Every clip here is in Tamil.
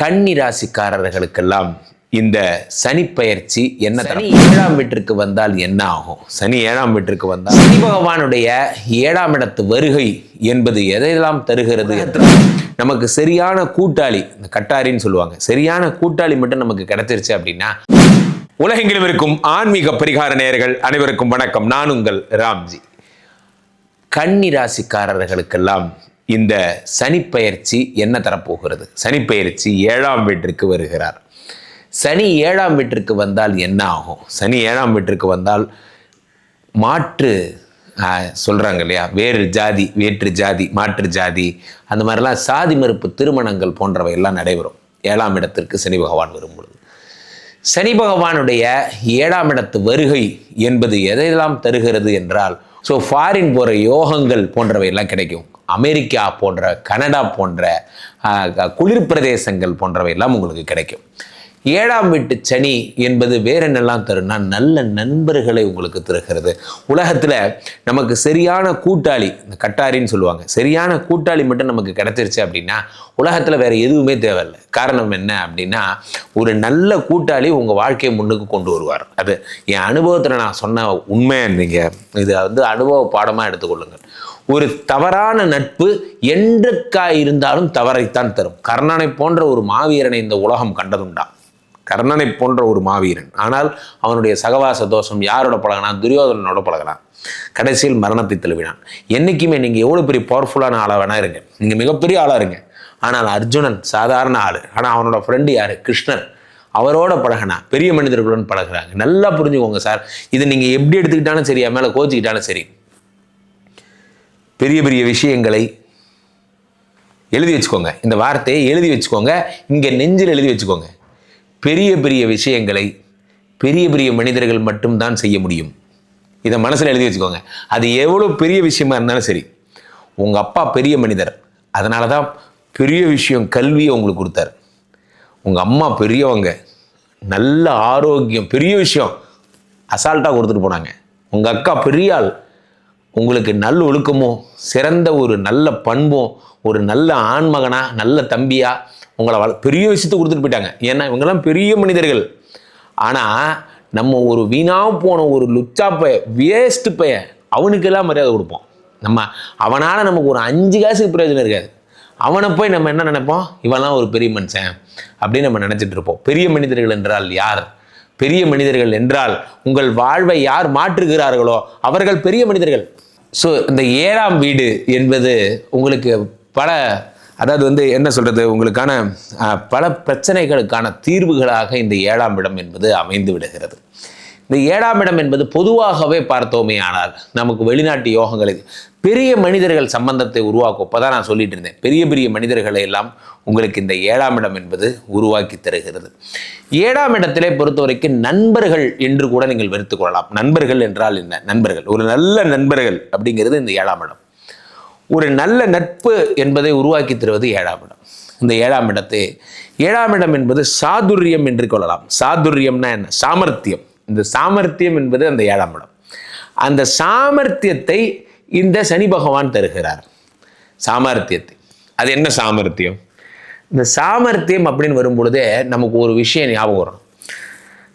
கன்னி ராசிக்காரர்களுக்கெல்லாம் இந்த சனி பயிற்சி என்ன சனி ஏழாம் வீட்டிற்கு வந்தால் என்ன ஆகும்? சனி ஏழாம் வீட்டிற்கு வந்தால் சனி பகவானுடைய ஏழாம் இடத்து வருகை என்பது எதையெல்லாம் தருகிறது நமக்கு சரியான கூட்டாளி இந்த கட்டாரின்னு சொல்லுவாங்க. சரியான கூட்டாளி மட்டும் நமக்கு கிடைச்சிருச்சு அப்படின்னா உலகெங்கிலும் இருக்கும் ஆன்மீக பரிகார நேயர்கள் அனைவருக்கும் வணக்கம். நான் உங்கள் ராம்ஜி. கன்னி ராசிக்காரர்களுக்கெல்லாம் இந்த சனிப்பெயர்ச்சி என்ன தரப்போகிறது? சனிப்பெயர்ச்சி ஏழாம் வீட்டிற்கு வருகிறார். சனி ஏழாம் வீட்டிற்கு வந்தால் என்ன ஆகும்? சனி ஏழாம் வீட்டிற்கு வந்தால் மாற்று சொல்கிறாங்க இல்லையா? வேறு ஜாதி வேற்று ஜாதி மாற்று ஜாதி அந்த மாதிரிலாம் சாதி மறுப்பு திருமணங்கள் போன்றவை எல்லாம் நடைபெறும். ஏழாம் இடத்திற்கு சனி பகவான் வரும் பொழுது. சனி பகவானுடைய ஏழாம் இடத்து வருகை என்பது எதையெல்லாம் தருகிறது என்றால் ஸோ ஃபாரின் போகிற யோகங்கள் போன்றவை எல்லாம் கிடைக்கும். அமெரிக்கா போன்ற கனடா போன்ற குளிர் பிரதேசங்கள் போன்றவை எல்லாம் உங்களுக்கு கிடைக்கும். ஏழாம் வீட்டு சனி என்பது வேற என்னெல்லாம் தரும்னா நல்ல நண்பர்களை உங்களுக்கு தருகிறது. உலகத்தில் நமக்கு சரியான கூட்டாளி இந்த கட்டாரின்னு சொல்லுவாங்க சரியான கூட்டாளி மட்டும் நமக்கு கிடைச்சிருச்சு அப்படின்னா உலகத்தில் வேற எதுவுமே தேவையில்லை. காரணம் என்ன அப்படின்னா ஒரு நல்ல கூட்டாளி உங்கள் வாழ்க்கையை முன்னுக்கு கொண்டு வருவார். அது என் அனுபவத்தில் நான் சொன்ன உண்மை நீங்கள் இது வந்து அனுபவ பாடமாக எடுத்துக்கொள்ளுங்கள். ஒரு தவறான நட்பு என்றுக்காய் இருந்தாலும் தவறைத்தான் தரும். கர்ணனை போன்ற ஒரு மாவீரனை இந்த உலகம் கண்டதுண்டா? கர்ணனை போன்ற ஒரு மாவீரன். ஆனால் அவனுடைய சகவாச தோஷம் யாரோட பழகினான்? துரியோதனனோட பழகினான். கடைசியில் மரணத்தை தழுவினான். என்றைக்குமே நீங்கள் எவ்வளோ பெரிய பவர்ஃபுல்லான ஆளாக வேணா இருங்க. நீங்கள் மிகப்பெரிய ஆளாக இருங்க. ஆனால் அர்ஜுனன் சாதாரண ஆள். ஆனால் அவனோட ஃப்ரெண்டு யார்? கிருஷ்ணர் அவரோட பழகினா பெரிய மனிதர்களுடன் பழகுறாங்க. நல்லா புரிஞ்சுக்கோங்க சார். இது நீங்கள் எப்படி எடுத்துக்கிட்டாலும் சரி என் மேலே கோச்சிக்கிட்டாலும் சரி பெரிய பெரிய விஷயங்களை எழுதி வச்சுக்கோங்க. இந்த வார்த்தையை எழுதி வச்சுக்கோங்க. இங்கே நெஞ்சில் எழுதி வச்சுக்கோங்க. பெரிய பெரிய விஷயங்களை பெரிய பெரிய மனிதர்கள் மட்டும்தான் செய்ய முடியும். இதை மனசில் எழுதி வச்சுக்கோங்க. அது எவ்வளோ பெரிய விஷயமா இருந்தாலும் சரி உங்கள் அப்பா பெரிய மனிதர். அதனால தான் பெரிய விஷயம் கல்வியை உங்களுக்கு கொடுத்தாரு. உங்கள் அம்மா பெரியவங்க நல்ல ஆரோக்கியம் பெரிய விஷயம் அசால்ட்டாக கொடுத்துட்டு போனாங்க. உங்கள் அக்கா பெரிய ஆள் உங்களுக்கு நல் ஒழுக்கமும் சிறந்த ஒரு நல்ல பண்பும் ஒரு நல்ல ஆண்மகனா நல்ல தம்பியா உங்களை வள பெரிய விஷயத்தை கொடுத்துட்டு போயிட்டாங்க. ஏன்னா இவங்கெல்லாம் பெரிய மனிதர்கள். ஆனால் நம்ம ஒரு வீணாக போன ஒரு லுச்சா பைய வேஸ்ட் பைய அவனுக்கெல்லாம் மரியாதை கொடுப்போம். நம்ம அவனால் நமக்கு ஒரு அஞ்சு காசுக்கு பிரயோஜனம் இருக்காது. அவனை போய் நம்ம என்ன நினைப்போம்? இவன்லாம் ஒரு பெரிய மனுஷன் அப்படின்னு நம்ம நினச்சிட்டு இருப்போம். பெரிய மனிதர்கள் என்றால் யார்? பெரிய மனிதர்கள் என்றால் உங்கள் வாழ்வை யார் மாற்றுகிறார்களோ அவர்கள் பெரிய மனிதர்கள். ஸோ இந்த ஏழாம் வீடு என்பது உங்களுக்கு பல அதாவது வந்து என்ன சொல்கிறது உங்களுக்கான பல பிரச்சனைகளுக்கான தீர்வுகளாக இந்த ஏழாம் இடம் என்பது அமைந்து விடுகிறது. இந்த ஏழாம் இடம் என்பது பொதுவாகவே பார்த்தோமே ஆனால் நமக்கு வெளிநாட்டு யோகங்களை பெரிய மனிதர்கள் சம்பந்தத்தை உருவாக்கும். இப்போதான் நான் சொல்லிட்டு இருந்தேன். பெரிய பெரிய மனிதர்களை எல்லாம் உங்களுக்கு இந்த ஏழாம் இடம் என்பது உருவாக்கி தருகிறது. ஏழாம் இடத்திலே பொறுத்த வரைக்கும் நண்பர்கள் என்று கூட நீங்கள் வெறுத்துக் கொள்ளலாம். நண்பர்கள் என்றால் என்ன? நண்பர்கள். ஒரு நல்ல நண்பர்கள் அப்படிங்கிறது இந்த ஏழாம் இடம். ஒரு நல்ல நட்பு என்பதை உருவாக்கி தருவது ஏழாம் இடம். இந்த ஏழாம் இடத்தை ஏழாம் இடம் என்பது சாதுரியம் என்று கொள்ளலாம். சாதுரியம்னா என்ன? சாமர்த்தியம். இந்த சாமர்த்தியம் என்பது அந்த ஏழாம் இடம். அந்த சாமர்த்தியத்தை இந்த சனி பகவான் தருகிறார். சாமர்த்தியத்தை. அது என்ன சாமர்த்தியம்? இந்த சாமர்த்தியம் அப்படின்னு வரும்பொழுதே நமக்கு ஒரு விஷயம் ஞாபகம் வரும்.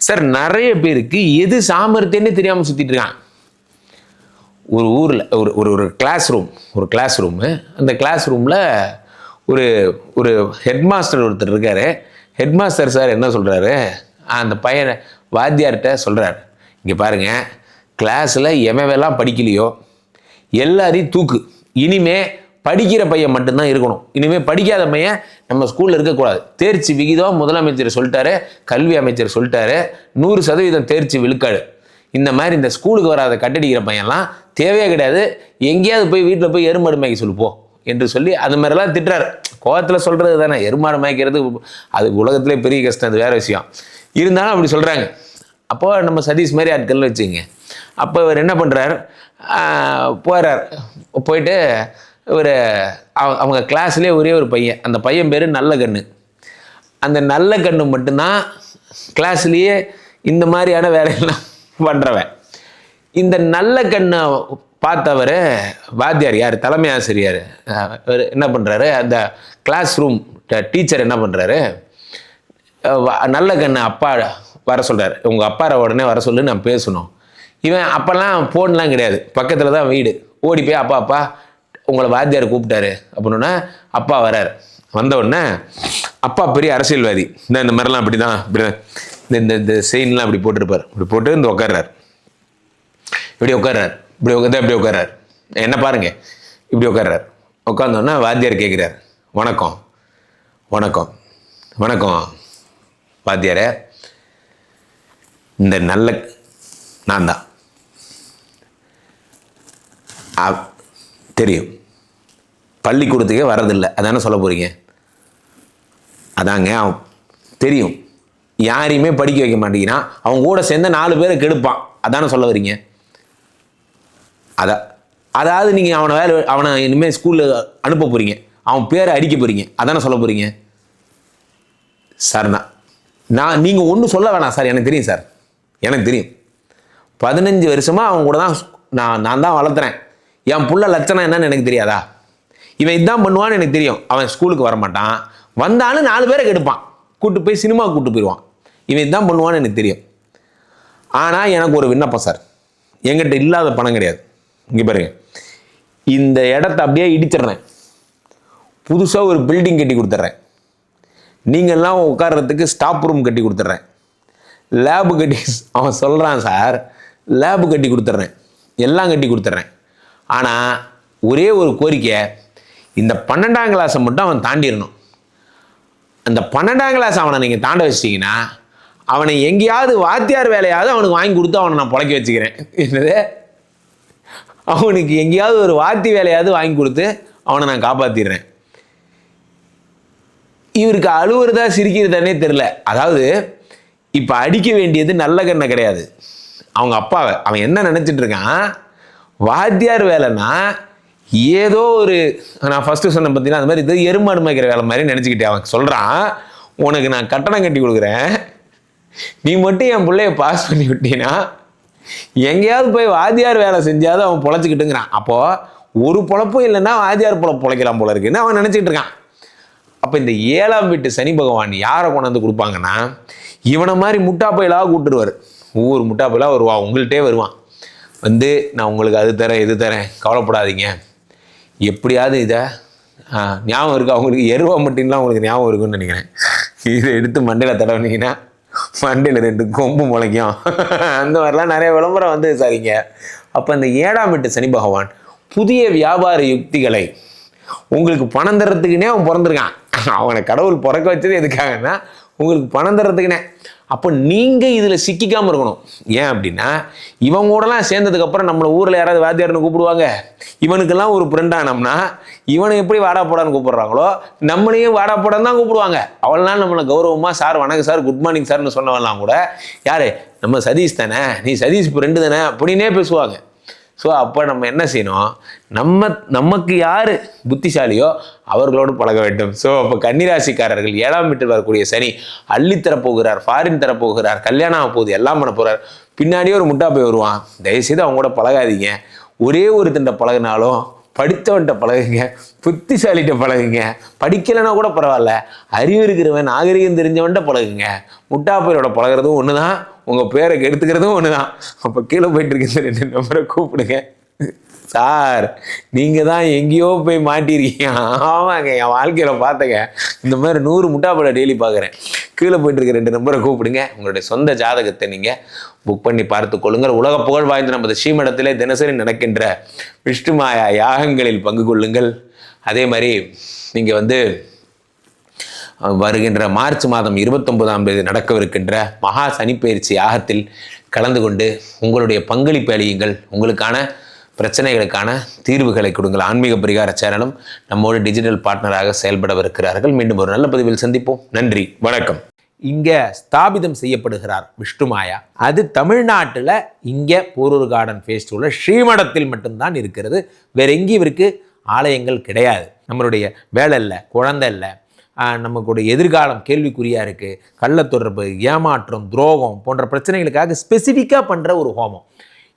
சார் நிறைய பேருக்கு எது சாமர்த்தியம்னே தெரியாமல் சுற்றிட்டு இருக்கான் ஒரு ஊரில் ஒரு ஒரு ஒரு கிளாஸ் ரூம் ஒரு கிளாஸ் ரூமு அந்த கிளாஸ் ரூமில் ஒரு ஒரு ஹெட்மாஸ்டர் ஒருத்தர் இருக்கார். ஹெட் மாஸ்டர் சார் என்ன சொல்கிறாரு அந்த பையனை வாத்தியார்கிட்ட சொல்கிறார் இங்கே பாருங்க கிளாஸில் எமவெல்லாம் படிக்கலையோ எல்லாரையும் தூக்கு. இனிமே படிக்கிற பையன் மட்டும்தான் இருக்கணும். இனிமேல் படிக்காத பையன் நம்ம ஸ்கூலில் இருக்கக்கூடாது. தேர்ச்சி விகிதம் முதலமைச்சர் சொல்லிட்டாரு கல்வி அமைச்சர் சொல்லிட்டாரு நூறு சதவீதம் தேர்ச்சி விழுக்காடு. இந்த மாதிரி இந்த ஸ்கூலுக்கு வராத கட்டடிக்கிற பையன்லாம் தேவையே கிடையாது. எங்கேயாவது போய் வீட்டில் போய் எருமாடு மேய்க்க சொல்லுப்போம் என்று சொல்லி அது மாதிரிலாம் திட்டுறாரு. கோவத்தில் சொல்கிறது தானே எருமாடு மேய்க்கிறது அது உலகத்திலே பெரிய கஷ்டம் அது வேற விஷயம். இருந்தாலும் அப்படி சொல்கிறாங்க அப்போது நம்ம சதீஷ் மாதிரி ஆட்கள்னு வச்சுங்க அப்போ இவர் என்ன பண்ணுறார் போகிறார் போயிட்டு ஒரு அவ- அவங்க கிளாஸ்லேயே ஒரே ஒரு பையன். அந்த பையன் பேர் நல்ல கண்ணு. அந்த நல்ல கண்ணு மட்டும்தான் கிளாஸ்லேயே இந்த மாதிரியான வேலையெல்லாம் பண்ணுறவன் இந்த நல்ல கண்ணை பார்த்தவர் வாத்தியார் யார்? தலைமை ஆசிரியர் அஹ், என்ன பண்ணுறாரு அந்த கிளாஸ் ரூம் டீச்சர் என்ன பண்ணுறாரு நல்ல கண்ணு அப்பா வர சொல்கிறார் உங்கள் அப்பாரை உடனே வர சொல்லு நான் பேசணும். இவன் அப்போல்லாம் ஃபோன்லாம் கிடையாது. பக்கத்தில் தான் வீடு. ஓடி போய் அப்பா அப்பா உங்களை வாத்தியார் கூப்பிட்டாரு. அப்படின்னா அப்பா வரார். வந்த உடனே அப்பா பெரிய அரசியல்வாதி. இந்த இந்த மாதிரிலாம் அப்படி தான் இப்படி தான். இந்த இந்த இந்த செயின்லாம் அப்படி போட்டிருப்பார். இப்படி போட்டு இந்த உட்கார்றார் இப்படி உட்கார்றார் இப்படி உட்காந்து இப்படி உட்கார்றார் என்ன பாருங்க. இப்படி உட்கார்றார் உட்காந்தோன்னா வாத்தியார் கேட்குறார் வணக்கம். வணக்கம். வணக்கம். வாத்தியாரே இந்த நல்ல நான் தான். ஆ- தெரியும். பள்ளிக்கூடத்துக்கே வரதில்லை அதானே சொல்ல போகிறீங்க அதாங்க அவன் தெரியும். யாரையுமே படிக்க வைக்க மாட்டேங்கிறான். அவன் கூட சேர்ந்து நாலு பேரை கெடுப்பான். அதானே சொல்ல வரீங்க? அதான் அதாவது நீங்கள் அவனை வேலை அவனை இனிமேல் ஸ்கூலில் அனுப்ப போகிறீங்க அவன் பேரை அடிக்க போகிறீங்க அதானே சொல்ல போகிறீங்க சரணா நான் நீங்கள் ஒன்றும் சொல்ல வேணாம் சார். எனக்கு தெரியும் சார். எனக்கு தெரியும். பதினஞ்சு வருஷமாக அவன் கூட தான் நான் நான் தான் வளர்த்துறேன். என் புள்ள லட்சணம் என்னன்னு எனக்கு தெரியாதா? இவன் இதான் பண்ணுவான்னு எனக்கு தெரியும். அவன் ஸ்கூலுக்கு வர மாட்டான் வந்தாலும் நாலு பேரை கெடுப்பான். கூட்டு போய் சினிமா கூட்டு போயிடுவான். இவன் இதான் பண்ணுவான்னு எனக்கு தெரியும். ஆனால் எனக்கு ஒரு விண்ணப்பம் சார். எங்கிட்ட இல்லாத பணம் கிடையாது. இங்கே பாருங்க. இந்த இடத்த அப்படியே இடிச்சிடுறேன். புதுசாக ஒரு பில்டிங் கட்டி கொடுத்துட்றேன். நீங்கள்லாம் உட்கார்றதுக்கு ஸ்டாப் ரூம் கட்டி கொடுத்துட்றேன். லேபு கட்டி அவன் சொல்கிறான் சார் லேபு கட்டி கொடுத்துட்றேன். எல்லாம் கட்டி கொடுத்துட்றேன். ஆனால் ஒரே ஒரு கோரிக்கை இந்த பன்னெண்டாம் கிளாஸை மட்டும் அவன் தாண்டிடணும். அந்த பன்னெண்டாம் கிளாஸ் அவனை நீங்கள் தாண்ட வச்சிட்டிங்கன்னா அவனை எங்கேயாவது வாத்தியார் வேலையாவது அவனுக்கு வாங்கி கொடுத்து அவனை நான் பொழைக்க வச்சுக்கிறேன். என்னது? அவனுக்கு எங்கேயாவது ஒரு வாத்தி வேலையாவது வாங்கி கொடுத்து அவனை நான் காப்பாற்றிடுறேன் இவருக்கு அழுவுறதா சிரிக்கிறதானே தெரில அதாவது இப்போ அடிக்க வேண்டியது நல்ல கண்ணை கிடையாது. அவங்க அப்பாவை அவன் என்ன நினச்சிட்டு இருக்கான்? வாத்தியார் வேலைன்னா ஏதோ ஒரு நான் ஃபஸ்ட்டு சொன்ன பார்த்தீங்கன்னா அது மாதிரி இது எருமாடு மேய்க்கிற வேலை மாதிரி நினச்சிக்கிட்டே அவன் சொல்கிறான் உனக்கு நான் கட்டணம் கட்டி கொடுக்குறேன். நீ மட்டும் என் பிள்ளைய பாஸ் பண்ணி விட்டீன்னா எங்கேயாவது போய் வாத்தியார் வேலை செஞ்சாவது அவன் பொழைச்சிக்கிட்டுங்கிறான். அப்போது ஒரு பொழப்பும் இல்லைன்னா வாத்தியார் பொழப்பு பொழைக்கலாம் போல இருக்குன்னு அவன் நினச்சிக்கிட்டு இருக்கான். அப்போ இந்த ஏழாம் வீட்டு சனி பகவான் யாரை கொண்டாந்து கொடுப்பாங்கன்னா இவனை மாதிரி முட்டா பயிலாக கூட்டுருவார் ஒவ்வொரு முட்டா பயிலாக வருவான் உங்கள்கிட்டே வருவான். வந்து நான் உங்களுக்கு அது தரேன் இது தரேன் கவலைப்படாதீங்க. எப்படியாவது இதை ஞாபகம் இருக்குது அவங்களுக்கு எருவா மட்டும்லாம் உங்களுக்கு ஞாபகம் இருக்குன்னு நினைக்கிறேன். இதை எடுத்து மண்டையில் தடவினீங்கன்னா மண்டையில் ரெண்டு கொம்பு முளைக்கும். அந்த மாதிரிலாம் நிறைய விளம்பரம் வந்து சரிங்க அப்போ இந்த ஏழாம் வீட்டு சனி பகவான் புதிய வியாபார யுக்திகளை உங்களுக்கு பணம் தரத்துக்குன்னே அவன் பிறந்திருக்கான். அவனை கடவுள் பிறக்க வச்சது எதுக்காகன்னா உங்களுக்கு பணம் தர்றதுக்குனே. அப்போ நீங்கள் இதில் சிக்கிக்காமல் இருக்கணும். ஏன் அப்படின்னா இவன் கூடலாம் சேர்ந்ததுக்கப்புறம் நம்மளை ஊரில் யாராவது வாத்தியார்னு கூப்பிடுவாங்க. இவனுக்கெல்லாம் ஒரு ஃப்ரெண்ட் ஆனோம்னா இவனை எப்படி வாடா போடான்னு கூப்பிடுறாங்களோ நம்மளையும் வாடா போடான்னு தான் கூப்பிடுவாங்க. அவ்வளோ நாள் நம்மளை கௌரவமாக சார் வணக்கம் சார் குட் மார்னிங் சார்னு சொன்னவெல்லாம் கூட யார் நம்ம சதீஷ் தானே? நீ சதீஷ் ஃப்ரெண்டு தானே? அப்படின்னே பேசுவாங்க. ஸோ அப்போ நம்ம என்ன செய்யணும்? நம்ம நமக்கு யார் புத்திசாலியோ அவர்களோடு பழக வேண்டும். ஸோ அப்போ கன்னிராசிக்காரர்கள் ஏழாம் வீட்டில் வரக்கூடிய சனி அள்ளி தரப்போகிறார் ஃபாரின் தரப்போகிறார் கல்யாணம் ஆக போகுது எல்லாம் பண்ண போகிறார் பின்னாடியே ஒரு முட்டா போய் வருவான். தயவுசெய்து அவங்க கூட பழகாதீங்க. ஒரே ஒரு திண்டை பழகினாலும் படித்தவன்கிட்ட பழகுங்க புத்திசாலிகிட்ட பழகுங்க படிக்கலைன்னா கூட பரவாயில்ல. அறிவு இருக்கிறவன் நாகரிகம் தெரிஞ்சவன்கிட்ட பழகுங்க. முட்டா பழகிறதும் பழகுறதும் ஒன்று தான் உங்கள் பேரை கெடுத்துக்கிறதும் ஒன்று தான் அப்போ கீழே போயிட்டு இருக்க ரெண்டு நம்பரை கூப்பிடுங்க. சார் நீங்கள் தான் எங்கேயோ போய் மாட்டிருக்கீங்க. ஆமாங்க என் வாழ்க்கையில் பார்த்தங்க இந்த மாதிரி நூறு முட்டாப்பட டெய்லி பார்க்குறேன் கீழே போயிட்டு இருக்க ரெண்டு நம்பரை கூப்பிடுங்க. உங்களுடைய சொந்த ஜாதகத்தை நீங்கள் புக் பண்ணி பார்த்து கொள்ளுங்கள். உலக புகழ் வாய்ந்த நமது ஸ்ரீமடத்திலே தினசரி நடக்கின்ற விஷ்ணுமாயா யாகங்களில் பங்கு கொள்ளுங்கள். அதே மாதிரி நீங்கள் வந்து வருகின்ற மார்ச் மாதம் இருபத்தொன்பதாம் தேதி நடக்கவிருக்கின்ற மகா சனிப்பெயர்ச்சி யாகத்தில் கலந்து கொண்டு உங்களுடைய பங்களிப்பு அளியுங்கள். உங்களுக்கான பிரச்சனைகளுக்கான தீர்வுகளை கொடுங்கள். ஆன்மீக பரிகார சேனலும் நம்மோடு டிஜிட்டல் பார்ட்னராக செயல்படவிருக்கிறார்கள். மீண்டும் ஒரு நல்ல பதிவில் சந்திப்போம். நன்றி. வணக்கம். இங்கே ஸ்தாபிதம் செய்யப்படுகிறார் விஷ்ணுமாயா அது தமிழ்நாட்டில் இங்கே போரூர் கார்டன் ஃபேஸ்டிவலில் ஸ்ரீமடத்தில் மட்டும்தான் இருக்கிறது. வேற எங்கேயும் இவருக்கு ஆலயங்கள் கிடையாது. நம்மளுடைய வேலை இல்லை குழந்தை இல்லை. நமக்குடைய எதிர்காலம் கேள்விக்குறியாக இருக்குது கள்ள தொடர்பு ஏமாற்றம் துரோகம் போன்ற பிரச்சனைகளுக்காக ஸ்பெசிஃபிக்காக பண்ணுற ஒரு ஹோமம்.